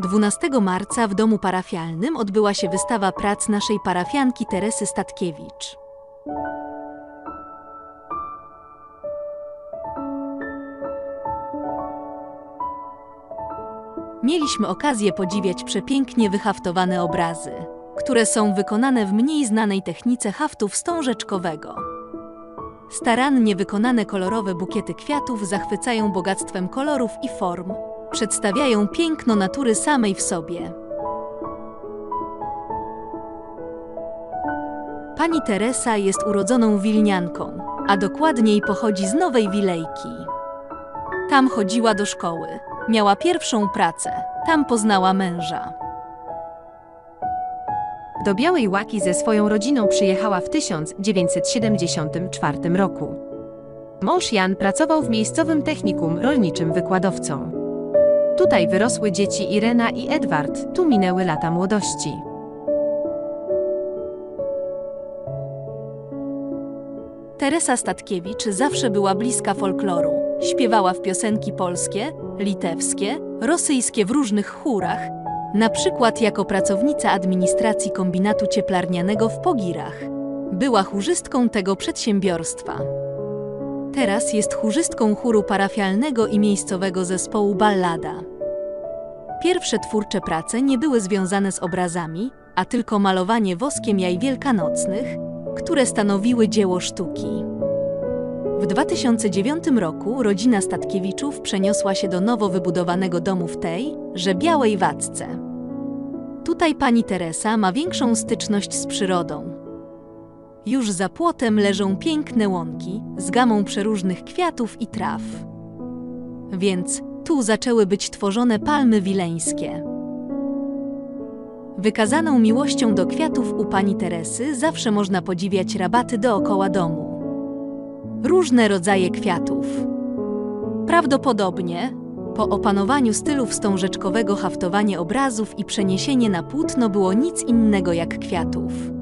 12 marca w domu parafialnym odbyła się wystawa prac naszej parafianki Teresy Statkiewicz. Mieliśmy okazję podziwiać przepięknie wyhaftowane obrazy, które są wykonane w mniej znanej technice haftu wstążeczkowego. Starannie wykonane kolorowe bukiety kwiatów zachwycają bogactwem kolorów i form, przedstawiają piękno natury samej w sobie. Pani Teresa jest urodzoną wilnianką, a dokładniej pochodzi z Nowej Wilejki. Tam chodziła do szkoły, miała pierwszą pracę, tam poznała męża. Do Białej Łaki ze swoją rodziną przyjechała w 1974 roku. Mąż Jan pracował w miejscowym technikum rolniczym wykładowcą. Tutaj wyrosły dzieci Irena i Edward, tu minęły lata młodości. Teresa Statkiewicz zawsze była bliska folkloru. Śpiewała w piosenki polskie, litewskie, rosyjskie w różnych chórach, na przykład jako pracownica administracji kombinatu cieplarnianego w Pogirach. Była chórzystką tego przedsiębiorstwa. Teraz jest chórzystką chóru parafialnego i miejscowego zespołu Ballada. Pierwsze twórcze prace nie były związane z obrazami, a tylko malowanie woskiem jaj wielkanocnych, które stanowiły dzieło sztuki. W 2009 roku rodzina Statkiewiczów przeniosła się do nowo wybudowanego domu w tej, że Białej Wacce. Tutaj pani Teresa ma większą styczność z przyrodą. Już za płotem leżą piękne łąki z gamą przeróżnych kwiatów i traw. Więc tu zaczęły być tworzone palmy wileńskie. Wykazaną miłością do kwiatów u pani Teresy zawsze można podziwiać rabaty dookoła domu. Różne rodzaje kwiatów. Prawdopodobnie po opanowaniu stylu wstążeczkowego haftowanie obrazów i przeniesienie na płótno było nic innego jak kwiatów.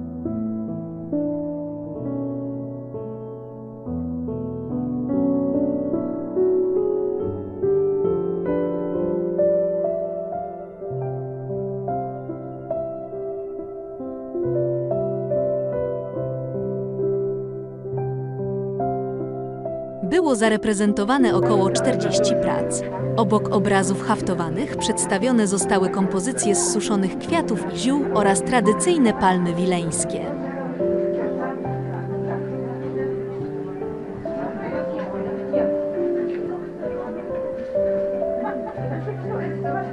Było zareprezentowane około 40 prac. Obok obrazów haftowanych przedstawione zostały kompozycje z suszonych kwiatów i ziół oraz tradycyjne palmy wileńskie.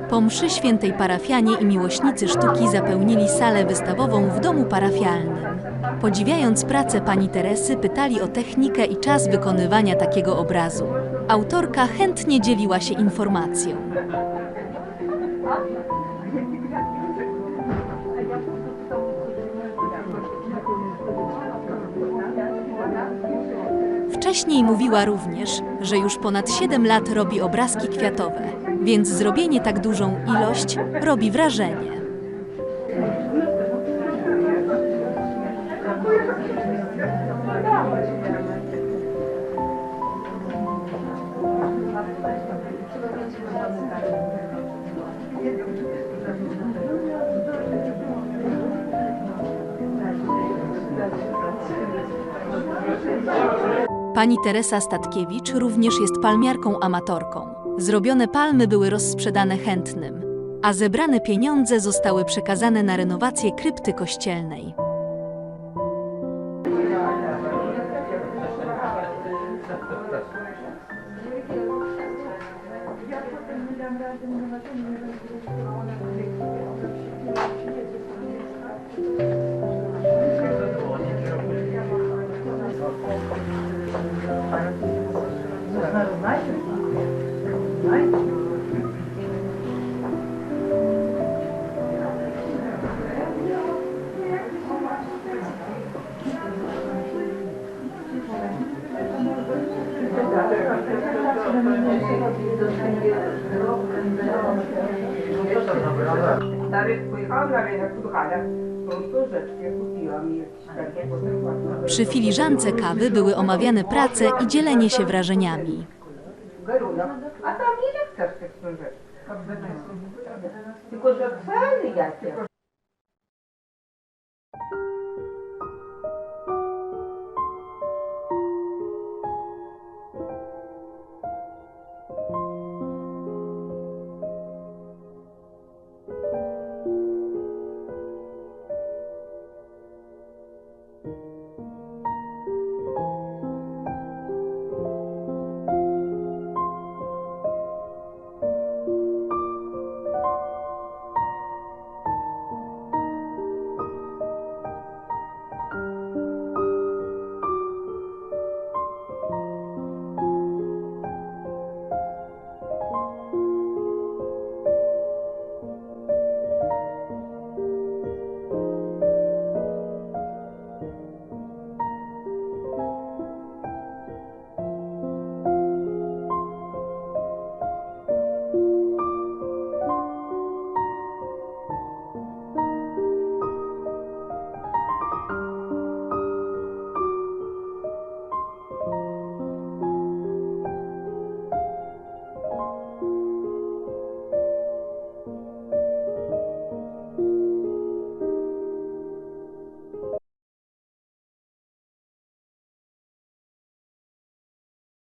Po mszy świętej parafianie i miłośnicy sztuki zapełnili salę wystawową w domu parafialnym. Podziwiając pracę pani Teresy, pytali o technikę i czas wykonywania takiego obrazu. Autorka chętnie dzieliła się informacją. Wcześniej mówiła również, że już ponad 7 lat robi obrazki kwiatowe, więc zrobienie tak dużą ilość robi wrażenie. Pani Teresa Statkiewicz również jest palmiarką amatorką. Zrobione palmy były rozsprzedane chętnym, a zebrane pieniądze zostały przekazane na renowację krypty kościelnej. Старый Przy filiżance kawy były omawiane prace i dzielenie się wrażeniami. A tam ile chcesz tych? Tylko, że ceny jakie.